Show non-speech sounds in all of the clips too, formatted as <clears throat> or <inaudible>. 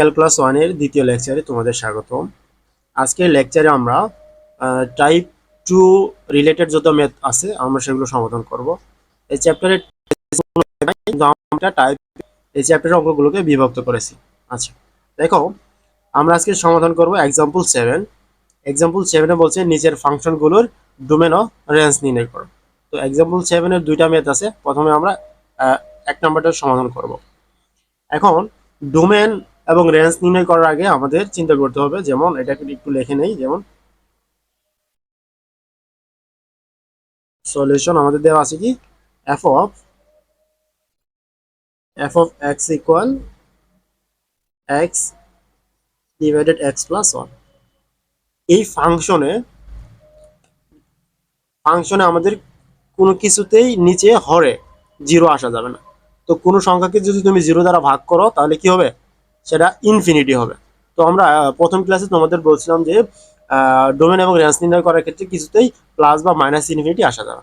Calculus ওয়ানের দ্বিতীয় লেকচারে তোমাদের স্বাগতম। আজকের লেকচারে আমরা টাইপ টু রিলেটেড যত ম্যাথ আছে, আমরা সেগুলো সমাধান করব। এই চ্যাপ্টারে আমরা টাইপ এই চ্যাপ্টারের অঙ্কগুলোকে বিভক্ত করেছি। আচ্ছা দেখো, আমরা আজকে সমাধান করব এক্সাম্পল সেভেন এক্সাম্পল সেভেনে বলছে নিচের ফাংশনগুলোর ডোমেন ও রেঞ্জ নির্ণয় করো। তো এক্সাম্পল সেভেনের দুইটা ম্যাথ আছে, প্রথমে আমরা এক নাম্বারটা সমাধান করব। এখন ডোমেন এবং রেঞ্জ নির্ণয় করার আগে আমাদের চিন্তা করতে হবে, যেমন এটাকে একটু লিখে নেই, যেমন সলিউশন আমাদের দেওয়া আছে কি? F of F of X equal X divided X plus one এই ফাংশনে ফাংশনে আমাদের কোনো কিছুতেই নিচে হরে জিরো আসা যাবে না। তো কোনো সংখ্যাকে যদি তুমি জিরো দ্বারা ভাগ করো, তাহলে কি হবে? সেটা ইনফিনিটি হবে। তো আমরা প্রথম ক্লাসে তোমাদের বলছিলাম যে ডোমেন এবং রেঞ্জ নির্ণয় করার ক্ষেত্রে কিছুতেই প্লাস বা মাইনাস ইনফিনিটি আসা যাবে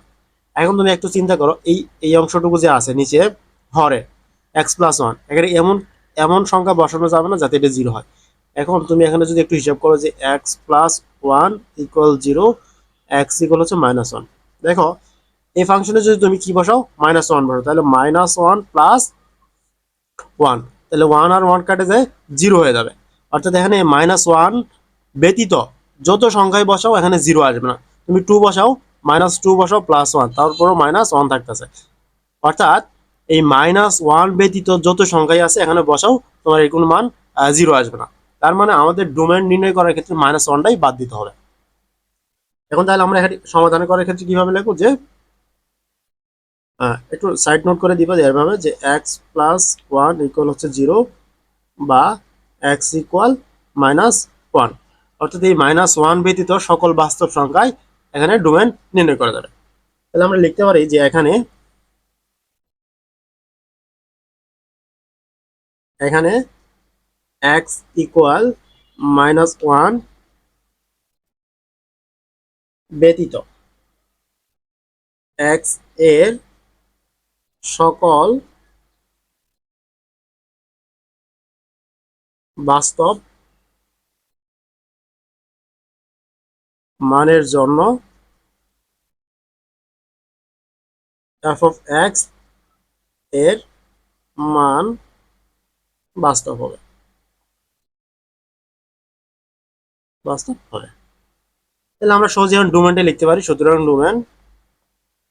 এখন তুমি একটু চিন্তা করো, এই এই অংশটুকু যে আছে নিচে, হরে এক্স প্লাস ওয়ান এখানে এমন এমন সংখ্যা বসানো যাবে না যাতে এটা জিরো হয়। এখন তুমি এখানে যদি একটু হিসাব করো যে X plus one equal zero X equal হচ্ছে মাইনাস ওয়ান দেখো, এই ফাংশনে যদি তুমি কি বসাও মাইনাস ওয়ান বসাও, তাহলে মাইনাস ওয়ান প্লাস ওয়ান তাহলে ওয়ান আর ওয়ান কাটে যায় জিরো হয়ে যাবে। অর্থাৎ এখানে মাইনাস ওয়ান ব্যতীত যত সংখ্যায় বসাও এখানে জিরো আসবে না। তুমি টু বসাও মাইনাস টু বসাও প্লাস ওয়ান তারপরও মাইনাস ওয়ান থাকতেছে। অর্থাৎ এই মাইনাস ওয়ান ব্যতীত যত সংখ্যায় আছে এখানে বসাও, তোমার এই কোনো মান জিরো আসবে না। তার মানে আমাদের ডোমেন নির্ণয় করার ক্ষেত্রে মাইনাস ওয়ানটাই বাদ দিতে হবে। এখন তাহলে আমরা এখানে সমাধান করার ক্ষেত্রে কীভাবে লিখব যে একটু সাইড নোট করে দিবা যে এভাবে যে এক্স প্লাস ওয়ান ইকুয়াল হচ্ছে জিরো বা এক্স ইকুয়াল মাইনাস ওয়ান অর্থাৎ এই মাইনাস ওয়ান ব্যতীত সকল বাস্তব সংখ্যায় এখানে ডোমেন নির্ণয় করা যাবে। তাহলে আমরা লিখতে পারি যে এখানে এখানে এক্স ইকুয়াল মাইনাস ওয়ান ব্যতীত এক্সের সকল বাস্তব মানের জন্য এফ অফ এক্সের মান বাস্তব হবে। বাস্তব হবে। তাহলে আমরা সহজে ডোমেনটা লিখতে পারি। সুতরাং ডোমেন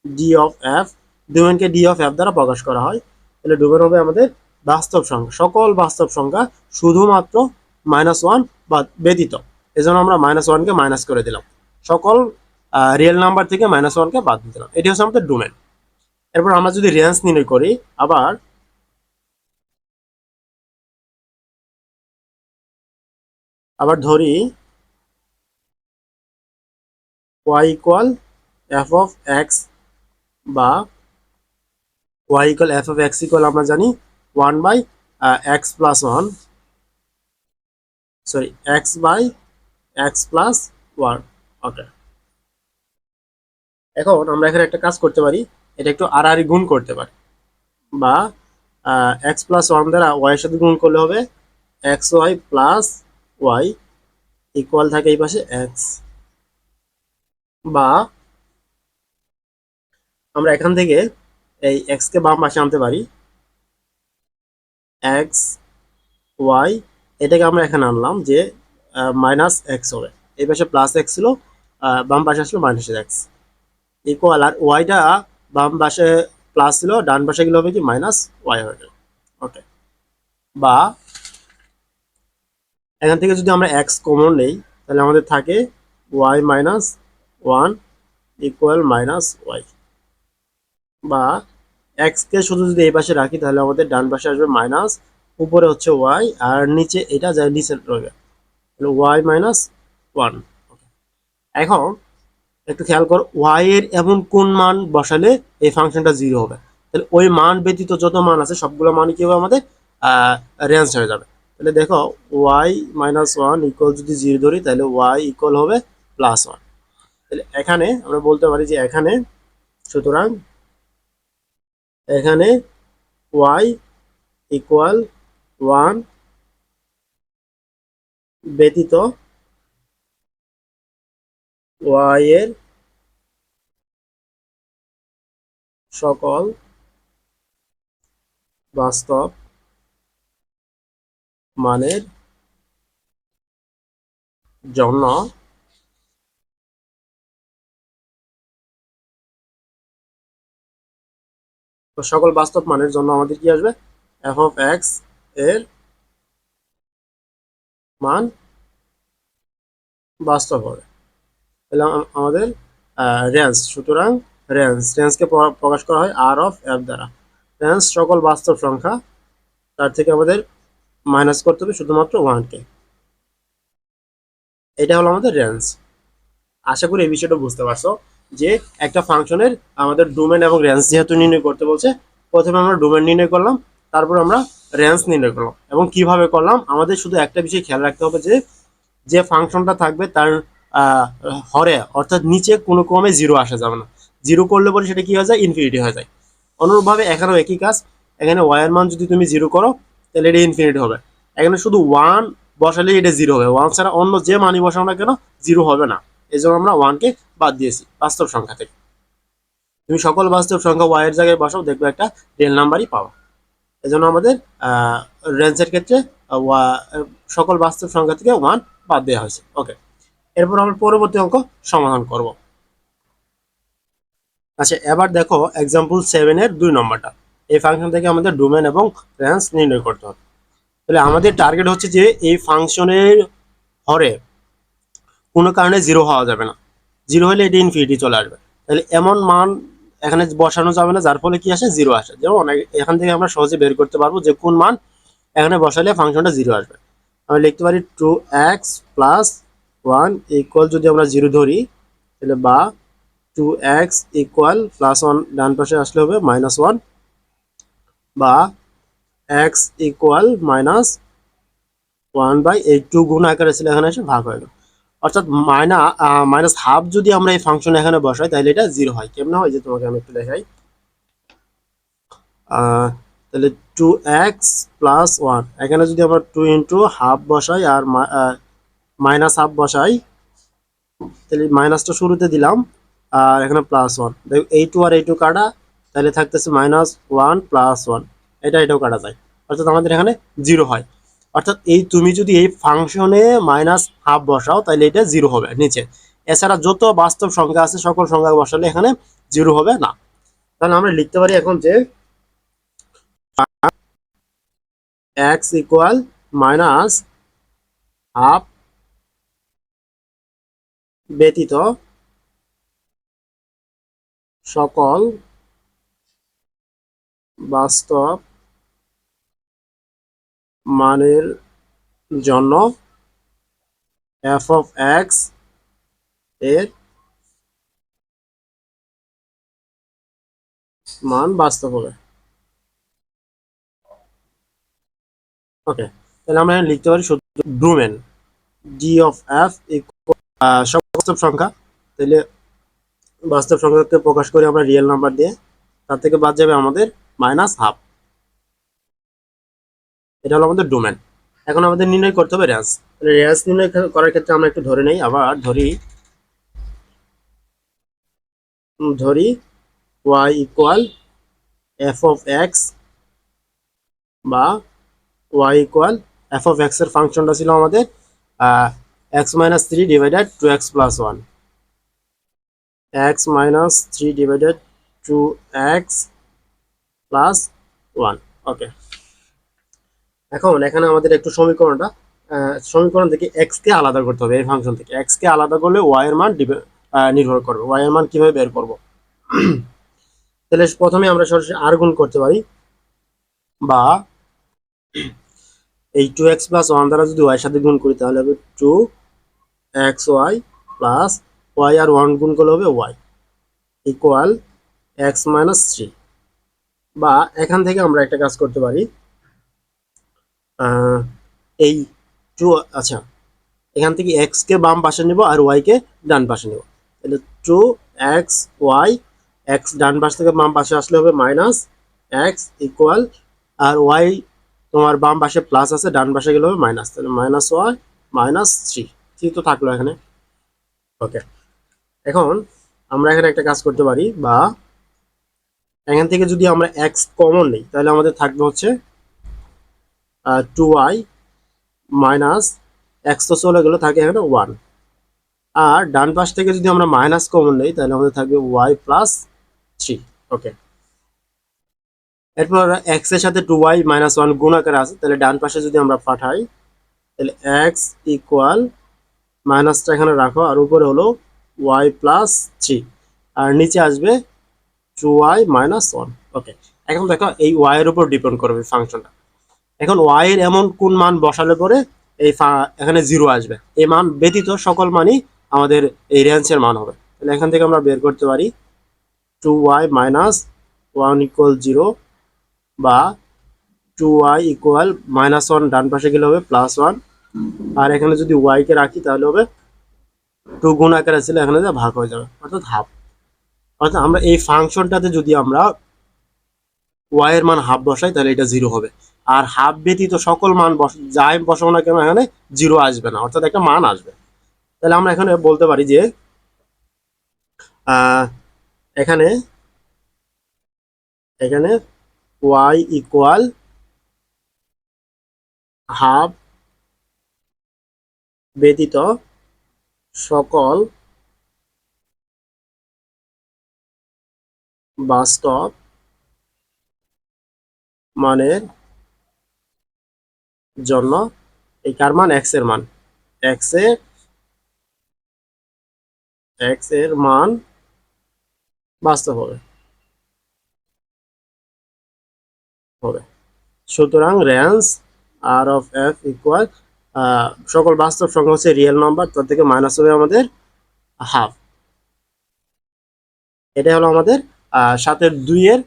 ডি অফ এফ ডোমেনকে ডি অফ এফ দ্বারা প্রকাশ করা হয়। তাহলে ডোমেন হবে আমাদের বাস্তব সংখ্যা। সকল বাস্তব সংখ্যা শুধুমাত্র মাইনাস ওয়ান বা ব্যতীত। এজন্য আমরা মাইনাস ওয়ানকে মাইনাস করে দিলাম। সকল রিয়েল নাম্বার থেকে মাইনাস ওয়ানকে বাদ দিয়ে দিলাম। এটি হচ্ছে আমাদের ডোমেন এরপর আমরা যদি রেঞ্জ নির্ণয় করি, আবার আবার ধরি y equal F of X বা y equal F of X equal আমরা জানি one by X plus one sorry X by X plus one okay এখন আমরা এখানে একটা কাজ করতে পারি, এটা একটু আড়াআড়ি গুণ করতে পারি। বা এক্স প্লাস ওয়ান দ্বারা এর সাথে গুণ করলে হবে X Y plus Y equal থাকে এই পাশে এক্স বা, আমরা এখান থেকে এই এক্স কে বাম পাশে আনতে পারি। এক্স ওয়াই এটাকে আমরা এখানে আনলাম যে মাইনাস এক্স হবে। এই পাশে প্লাস এক্স ছিল বাম পাশে আসলো মাইনাস এক্স ইকুয়াল আর ওয়াইটা বাম পাশে প্লাস ছিল, ডান পাশে গেলে হবে কি? মাইনাস ওয়াই হয়ে গেল ওকে বা এখান থেকে যদি আমরা এক্স কমন নেই, তাহলে আমাদের থাকে Y minus one equal minus Y বা এক্স কে শুধু যদি এই পাশে রাখি, তাহলে আমাদের ডান পাশে আসবে মাইনাস উপরে হচ্ছে ওয়াই আর নিচে এটা যায় নিচে রবে তাহলে ওয়াই মাইনাস ওয়ান এখন একটু খেয়াল কর ওয়াই এর এমন কোন মান বসালে এই ফাংশনটা জিরো হবে? তাহলে ওই মান ব্যতীত যত মান আছে, সবগুলো মান কি হবে আমাদের রেঞ্জ হয়ে যাবে। তাহলে দেখো ওয়াই মাইনাস ওয়ান ইকুয়াল যদি জিরো ধরি, তাহলে ওয়াই ইকুয়াল হবে প্লাস ওয়ান তাহলে এখানে আমরা বলতে পারি যে এখানে সুতরাং এখানে ওয়াই ইকুয়াল ওয়ান ব্যতীত ওয়াই এর সকল বাস্তব মানের জন্য তো সকল বাস্তব মানের জন্য আমাদের কি আসবে? এফ অফ এক্সের মান বাস্তব হবে। তাহলে আম- আমাদের রেঞ্জ সুতরাং রেঞ্জ রেঞ্জকে প্রকাশ করা হয় আর অফ এফ দ্বারা। রেঞ্জ সকল বাস্তব সংখ্যা, তার থেকে আমাদের মাইনাস করতে হবে শুধুমাত্র ওয়ানকে এটা হলো আমাদের রেঞ্জ আশা করি এই বিষয়টা বুঝতে পারছ। যে একটা ফাংশনের আমাদের ডোমেন এবং রেঞ্জ যেহেতু নির্ণয় করতে বলছে, প্রথমে আমরা ডোমেন নির্ণয় করলাম, তারপর আমরা রেঞ্জ নির্ণয় করলাম এবং কীভাবে করলাম, আমাদের শুধু একটা বিষয় খেয়াল রাখতে হবে যে যে ফাংশনটা থাকবে তার হরে, অর্থাৎ নিচে কোনো ক্রমে জিরো আসা যাবে না। জিরো করলে পরে সেটা কি হয়ে যায়? ইনফিনিটি হয়ে যায়। অনুরূপভাবে এখানেও একই কাজ, এখানে ওয়ার মান যদি তুমি জিরো করো, তাহলে এটা ইনফিনিটি হবে। এখানে শুধু ওয়ান বসালে এটা জিরো হবে। ওয়ান ছাড়া অন্য যে মানি বসাও না কেন জিরো হবে না। এই জন্য আমরা ওয়ানকে বাদ দিয়েছি, বাস্তব সংখ্যা থেকে। তুমি সকল বাস্তব সংখ্যা ওয়াই এর জায়গায় বসাও, দেখবে একটা রিয়েল নাম্বারই পাওয়া। এই জন্য আমাদের রেঞ্জের ক্ষেত্রে সকল বাস্তব সংখ্যা থেকে ওয়ান বাদ দেওয়া হয়েছে। ওকে এরপর আমরা পরবর্তী অঙ্ক সমাধান করব। আচ্ছা এবার দেখো এক্সাম্পল সেভেনের দুই নম্বরটা এই ফাংশন থেকে আমাদের ডোমেন এবং রেঞ্জ নির্ণয় করতে হবে। তাহলে আমাদের টার্গেট হচ্ছে যে এই ফাংশনের হরে কোনো কারণে জিরো হওয়া যাবে না। জিরো হলে এটি ইনফিনিটি চলে আসবে। তাহলে এমন মান এখানে বসানো যাবে না, যার ফলে কি আসে? জিরো আসে। যেমন এখান থেকে আমরা সহজে বের করতে পারব যে কোন মান এখানে বসালে ফাংশনটা জিরো আসবে। আমি লিখতে পারি two x plus one equal যদি আমরা জিরো ধরি, তাহলে বা two x equal plus one ডান পাশে আসলে হবে মাইনাস ওয়ান বা x equal minus one by এই টু গুণ আকারে ছিল, এখানে এসে ভাগ হয়ে গেল। অর্থাৎ মাইনা মাইনাস হাফ যদি আমরা এই ফাংশন এখানে বসাই, তাহলে এটা জিরো হয়। কেমন হয়? যে তোমাকে আমি একটু দেখাই। তাহলে টু এক্স প্লাস ওয়ান এখানে যদি আমরা টু ইন্টু হাফ বসাই আর মাইনাস হাফ বসাই, তাহলে মাইনাসটা শুরুতে দিলাম, আর এখানে প্লাস ওয়ান দেখ এই টু আর এই টু কাটা, তাহলে থাকতেছে মাইনাস ওয়ান প্লাস ওয়ান এটা, এটাও কাটা যায়। অর্থাৎ আমাদের এখানে জিরো হয়। অর্থাৎ এই তুমি যদি এই ফাংশনে মাইনাস হাফ বসাও তাহলে এটা জিরো হবে নিচে। এছাড়া যত বাস্তব সংখ্যা আছে, সকল সংখ্যা বসালে এখানে জিরো হবে না। তাহলে আমরা লিখতে পারি এখন যে এক্স ইকুয়াল মাইনাস হাফ ব্যতীত সকল বাস্তব মানের জন্য এফ অফ এক্সের মান বাস্তব হবে। ওকে তাহলে আমরা লিখতে পারি শুধু ডোমেন। ডি অফ এফ সব বাস্তব সংখ্যা। তাহলে বাস্তব সংখ্যাকে প্রকাশ করি আমরা রিয়েল নাম্বার দিয়ে, তার থেকে বাদ যাবে আমাদের মাইনাস হাফ এটা হলো আমাদের ডোমেন এখন আমাদের নির্ণয় করতে হবে রেঞ্জ তাহলে নির্ণয় করার ক্ষেত্রে আমরা একটু ধরে নেই। আবার ধরি ধরি y equal f of x বা ওয়াই ইকুয়াল এফ অফ এক্সের ফাংশনটা ছিল আমাদের x minus three divided two x plus one x minus three divided two x plus one okay এখন এখানে আমাদের একটু সমীকরণটা সমীকরণ থেকে এক্স কে আলাদা করতে হবে, এই ফাংশন থেকে। এক্স কে আলাদা করলে ওয়াই এর মান নির্ভর করবে। ওয়াই এর মান কীভাবে বের করব? <clears throat> তাহলে প্রথমে আমরা সরাসরি আর গুণ করতে পারি, বা এই টু এক্স প্লাস ওয়ান দ্বারা যদি ওয়াই সাথে গুণ করি, তাহলে হবে two x y plus y আর ওয়ান গুণ করলে হবে y equal x minus three বা এখান থেকে আমরা একটা কাজ করতে পারি এই টু আচ্ছা এখান থেকে এক্স কে বাম পাশে নেব আর ওয়াই কে ডান পাশে নেব। তাহলে টু এক্স ওয়াই এক্স ডান পাশ থেকে বাম পাশে আসলে হবে মাইনাস এক্স ইকুয়াল আর ওয়াই তোমার বাম পাশে প্লাস আছে, ডান পাশে গেলে হবে মাইনাস তাহলে minus y minus three three তো থাকল এখানে। ওকে এখন আমরা এখানে একটা কাজ করতে পারি, বা এখান থেকে যদি আমরা এক্স কমন নিই, তাহলে আমাদের থাকবে হচ্ছে টু ওয়াই মাইনাস এক্স তো চলে গেলো, থাকে এখানে ওয়ান আর ডান পাশ থেকে যদি আমরা মাইনাস কমন নিই, তাহলে আমাদের থাকবে ওয়াই প্লাস থ্রি ওকে এরপর এক্সের সাথে টু ওয়াই মাইনাস ওয়ান গুণ আকারে আছে, তাহলে ডান পাশে যদি আমরা পাঠাই, তাহলে এক্স ইকুয়াল মাইনাসটা এখানে রাখো, আর উপরে হলো ওয়াই প্লাস থ্রি আর নিচে আসবে two y minus one okay এখন দেখো এই ওয়াই এর উপর ডিপেন্ড করবে ফাংশনটা এখন ওয়াই এর এমন কোন মান বসালে পরে এই এখানে জিরো আসবে। এই মান ব্যতীত সকল মানই আমাদের এই রেঞ্জের মান হবে। তাহলে এখান থেকে আমরা বের করতে পারি two y minus one equal zero বা two y equal minus one ডান পাশে গেলে হবে প্লাস ওয়ান আর এখানে যদি ওয়াইকে রাখি তাহলে হবে টু গুণ আকারে ছিল এখানে যা ভাগ হয়ে যাবে, অর্থাৎ হাফ অর্থাৎ আমরা এই ফাংশনটাতে যদি আমরা ওয়াই এর মান হাফ বসাই তাহলে এটা জিরো হবে। আর হাফ ব্যতীত সকল মান যাই বসাবো না কেন, এখানে জিরো আসবে না, অর্থাৎ একটা মান আসবে। তাহলে আমরা এখানে বলতে পারি যে এখানে এখানে ওয়াই ইকুয়াল হাফ ব্যতীত সকল বাস্তব মানের জন্য এই কার মান? এক্সের মান। এক্সের এক্সের মান বাস্তব হবে। হবে। সুতরাং range R of f equal সকল বাস্তব সংখ্যা হচ্ছে রিয়েল নাম্বার তার থেকে মাইনাস হবে আমাদের হাফ এটা হলো আমাদের সাতের দুইয়ের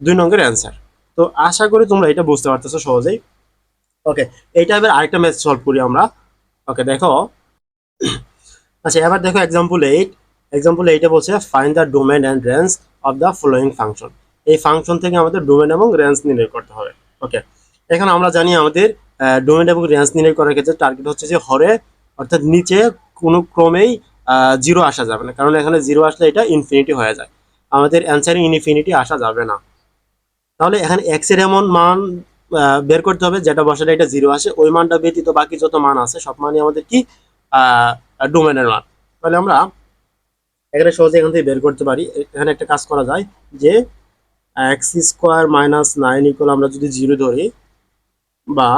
দুই নম্বরের অ্যান্সার তো আশা করি তোমরা এটা বুঝতে পারতেছো সহজেই। ওকে এইটা এবার আরেকটা ম্যাথ সলভ করি আমরা। ওকে দেখো। আচ্ছা এবার দেখো এক্সাম্পল এইট এক্সাম্পল এইটে বলছে find the domain and range of the following function এই ফাংশন থেকে আমাদের ডোমেন এবং রেঞ্জ নির্ণয় করতে হবে। ওকে এখন আমরা জানি আমাদের ডোমেন এবং রেঞ্জ নির্ণয় করার ক্ষেত্রে টার্গেট হচ্ছে যে হরে, অর্থাৎ নিচে কোনো ক্রমেই জিরো আসা যাবে না। কারণ এখানে জিরো আসলে এটা ইনফিনিটি হয়ে যায়। আমাদের অ্যান্সারে ইনফিনিটি আসা যাবে না। তাহলে এখানে এক্সের এমন মান বের করতে হবে, যেটা বসালে এটা জিরো আসে। ওই মানটা ব্যতীত বাকি যত মান আছে, সব মানই আমাদের কি ডোমেনের মান। তাহলে আমরা এখানে সহজে এখান থেকে বের করতে পারি। এখানে একটা কাজ করা যায় যে x square minus nine equal আমরা যদি জিরো ধরি, বা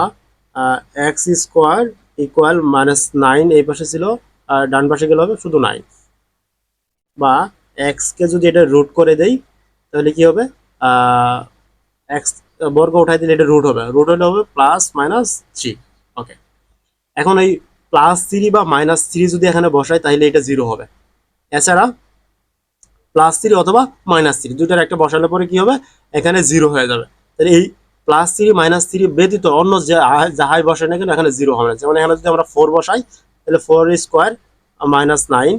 x square equal minus nine এই পাশে ছিল, আর ডান পাশে গেলে হবে শুধু নাইন বা এক্সকে যদি এটা রুট করে দেই, তাহলে কি হবে? এক্স বর্গ উঠাই দিলে এটা রুট হবে। রুট হলে হবে প্লাস মাইনাস থ্রি ওকে এখন এই প্লাস থ্রি বা মাইনাস থ্রি যদি এখানে বসাই, তাহলে এটা জিরো হবে। এছাড়া প্লাস থ্রি অথবা মাইনাস থ্রি দুটার একটা বসালে পরে কি হবে? এখানে জিরো হয়ে যাবে। তাহলে এই প্লাস থ্রি মাইনাস থ্রি ব্যতীত অন্য যে যাহাই বসাই না কেন, এখানে জিরো হবে না। যেমন এখানে যদি আমরা ফোর বসাই, তাহলে ফোর স্কোয়ার মাইনাস নাইন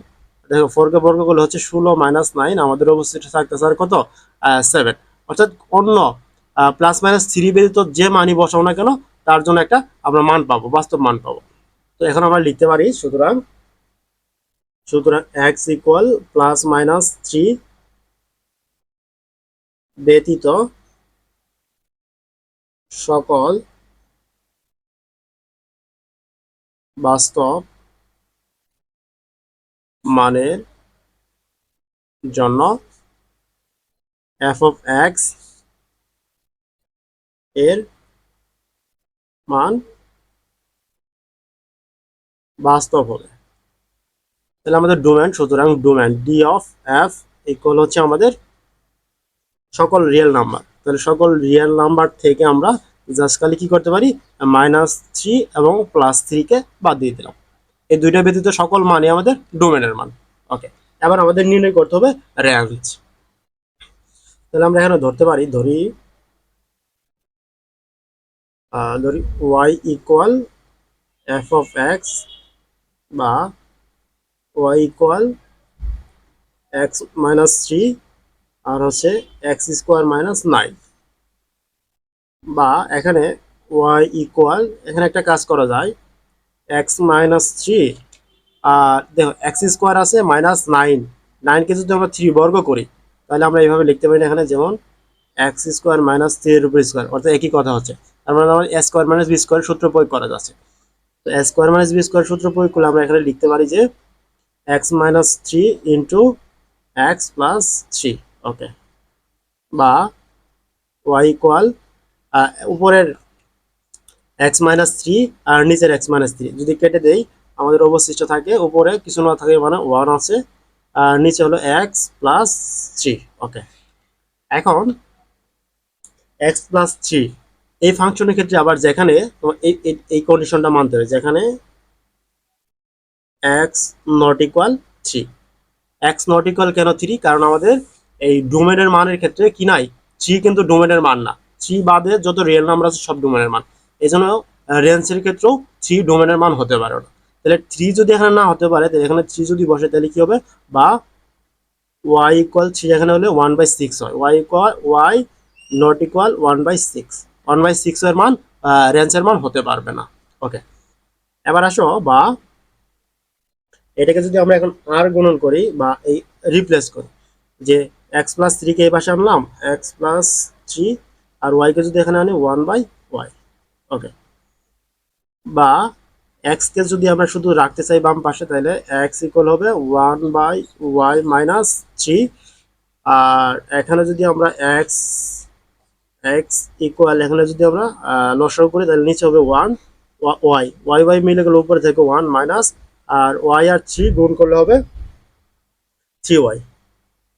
দেখো ফোরকে বর্গ করলে হচ্ছে ষোলো মাইনাস নাইন আমাদের অবস্থিত থাকতে স্যার কত? সেভেন অর্থাৎ অন্য প্লাস মাইনাস থ্রি ব্যতীত যে মানই বসাবো না কেন, তার জন্য একটা আমরা মান পাবো, বাস্তব মান পাবো। তো এখন আমরা লিখতে পারি, সুতরাং সুতরাং x equal plus minus three ব্যতীত সকল বাস্তব মানের জন্য এফ অফ এক্স এর মান বাস্তব হবে। তাহলে আমাদের ডোমেন সুতরাং domain D of f equal হচ্ছে আমাদের সকল রিয়েল নাম্বার তাহলে সকল রিয়েল নাম্বার থেকে আমরা জাস্ট খালি কি করতে পারি? মাইনাস থ্রি এবং প্লাস থ্রিকে বাদ দিয়ে দিলাম। এই দুইটা ব্যতীত সকল মানই আমাদের ডোমেনের মান। ওকে এবার আমাদের নির্ণয় করতে হবে রেঞ্জ তাহলে আমরা এখানে ধরতে পারি, ধরি ধরি y equal f of x বা y equal x minus three আর হচ্ছে এক্স স্কোয়ার মাইনাস নাইন বা এখানে ওয়াই ইকুয়াল এখানে একটা কাজ করা যায় এক্স মাইনাস থ্রি আর দেখো এক্স স্কোয়ার আছে মাইনাস নাইন নাইনকে যদি আমরা থ্রি বর্গ করি, তাহলে আমরা এইভাবে লিখতে পারি না এখানে, যেমন এক্স স্কোয়ার মাইনাস থ্রি এর উপর স্কোয়ার অর্থাৎ একই কথা হচ্ছে। মানে আমার a square minus b square সূত্র প্রয়োগ করা যাচ্ছে। তো a square minus b square সূত্র প্রয়োগ করলে আমরা এখানে লিখতে পারি যে x minus three into x plus three okay বা ওয়াই ইকুয়াল উপরের এক্স মাইনাস থ্রি আর নিচের এক্স মাইনাস থ্রি যদি কেটে দেই, আমাদের অবশিষ্ট থাকে, উপরে কিছু না থাকে মানে ওয়ান আছে, আর নিচে হলো এক্স প্লাস থ্রি ওকে এখন এক্স প্লাস থ্রি এই ফাংশনের ক্ষেত্রে আবার যেখানে তোমার এই, এই- কন্ডিশনটা মানতে হবে, যেখানে x not equal three x not equal কেন থ্রি কারণ আমাদের এই ডোমেনের মানের ক্ষেত্রে কি নাই? থ্রি কিন্তু ডোমেনের মান না। থ্রি বাদে যত রিয়েল নাম্বার আছে সব ডোমেনের মান। এই জন্য রেঞ্জের ক্ষেত্রেও থ্রি ডোমেনের মান হতে পারে না। তাহলে থ্রি যদি এখানে না হতে পারে, তাহলে এখানে থ্রি যদি বসে, তাহলে কি হবে? বা ওয়াই ইকুয়াল থ্রি এখানে হলে ওয়ান বাই সিক্স হয়। Y equal y not equal one by six one by six এর মান রেঞ্জের মান হতে পারবে না। ওকে এবার আসো, বা এটাকে যদি আমরা এখন আর গুণন করি বা এই রিপ্লেস করি, যে এক্স প্লাস থ্রিকে এই পাশে আনলাম এক্স প্লাস থ্রি আর ওয়াইকে যদি এখানে আনি ওয়ান বাই ওয়াই ওকে বা এক্সকে যদি আমরা শুধু রাখতে চাই বাম পাশে, তাহলে এক্স ইকুয়াল হবে one by y minus three আর এখানে যদি আমরা এক্স এক্স ইকুয়াল এখানে যদি আমরা লসাও করি, তাহলে নিচে হবে ওয়ান ওয়াই ওয়াই ওয়াই মিলে গেলে উপরে থেকে ওয়ান মাইনাস আর ওয়াই আর থ্রি গুণ করলে হবে থ্রি ওয়াই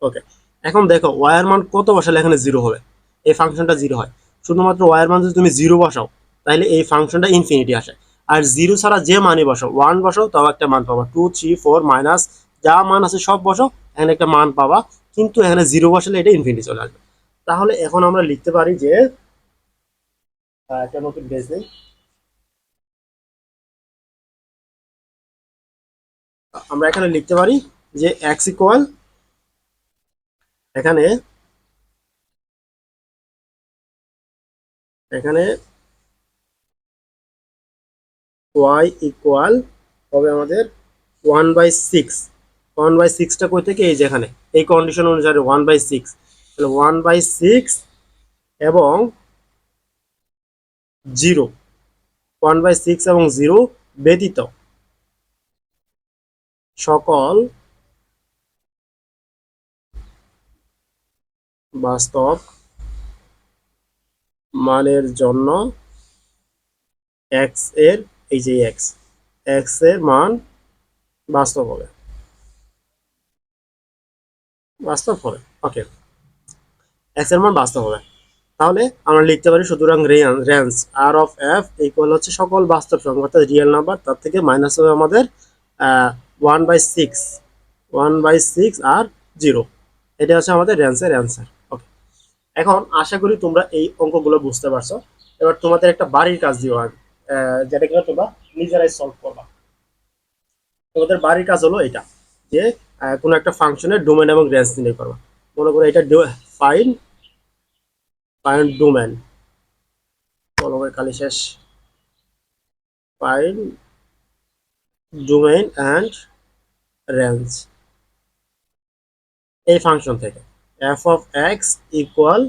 ওকে এখন দেখো ওয়াই মান কত বসালে এখানে জিরো হবে? এই ফাংশনটা জিরো হয়। শুধুমাত্র ওয়াই এর মান যদি তুমি জিরো বসাও, তাহলে এই ফাংশনটা ইনফিনিটি আসে। আর জিরো ছাড়া যে মানই বসাও ওয়ান বসাও, তাও একটা মান পাবা। টু থ্রি ফোর মাইনাস যা মান আছে সব বসাও, এখানে একটা মান পাবা। কিন্তু এখানে জিরো বসালে এটা ইনফিনিটি চলে আসবে। তাহলে এখন আমরা লিখতে পারি যে একটা নতুন বেস নেই। আমরা এখানে লিখতে পারি যে এক্স ইকুয়াল এখানে এখানে ওয়াই ইকুয়াল হবে আমাদের one by six one by সিক্সটা কই থেকে? এই যেখানে এই কন্ডিশন অনুসারে ওয়ান বাই সিক্স তাহলে ওয়ান বাই সিক্স এবং জিরো ওয়ান বাই সিক্স এবং জিরো ব্যতীত। সকল বাস্তব মানের জন্য এক্সের, এই যে এক্স এক্সের মান বাস্তব হবে। বাস্তব হবে ওকে এক্সের মান বাস্তব হবে। তাহলে আমরা লিখতে পারি সুতরাং range R of f equal হচ্ছে সকল বাস্তব সংখ্যা অর্থাৎ রিয়েল নাম্বার তার থেকে মাইনাস হবে আমাদের one by six one by six R zero এটা হচ্ছে আমাদের রেঞ্জের অ্যান্সার ওকে এখন আশা করি তোমরা এই অঙ্কগুলো বুঝতে পারছ। এবার তোমাদের একটা বাড়ির কাজ দিও আহ, যেটা কিনা তোমরা নিজেরাই সলভ করবা। তোমাদের বাড়ির কাজ হলো এটা যে কোনো একটা ফাংশনের ডোমেন এবং রেঞ্জ নির্ণয় করবা। মনে করো এটা ফাইন ফাইন ডোমেন কলমের কালি শেষ ফাইন ডোমেন অ্যান্ড রেঞ্জ এই ফাংশন থেকে f of x equal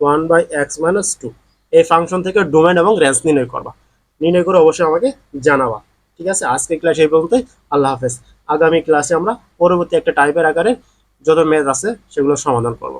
one by x minus two এই ফাংশন থেকে ডোমেন এবং রেঞ্জ নির্ণয় করবা। নির্ণয় করে অবশ্যই আমাকে জানাবা। ঠিক আছে? আজকে ক্লাস এই পর্যন্তই। আল্লাহ হাফেজ। আগামী ক্লাসে আমরা পরবর্তী একটা টাইপের আকারে যত ম্যাথ আছে সেগুলো সমাধান করব।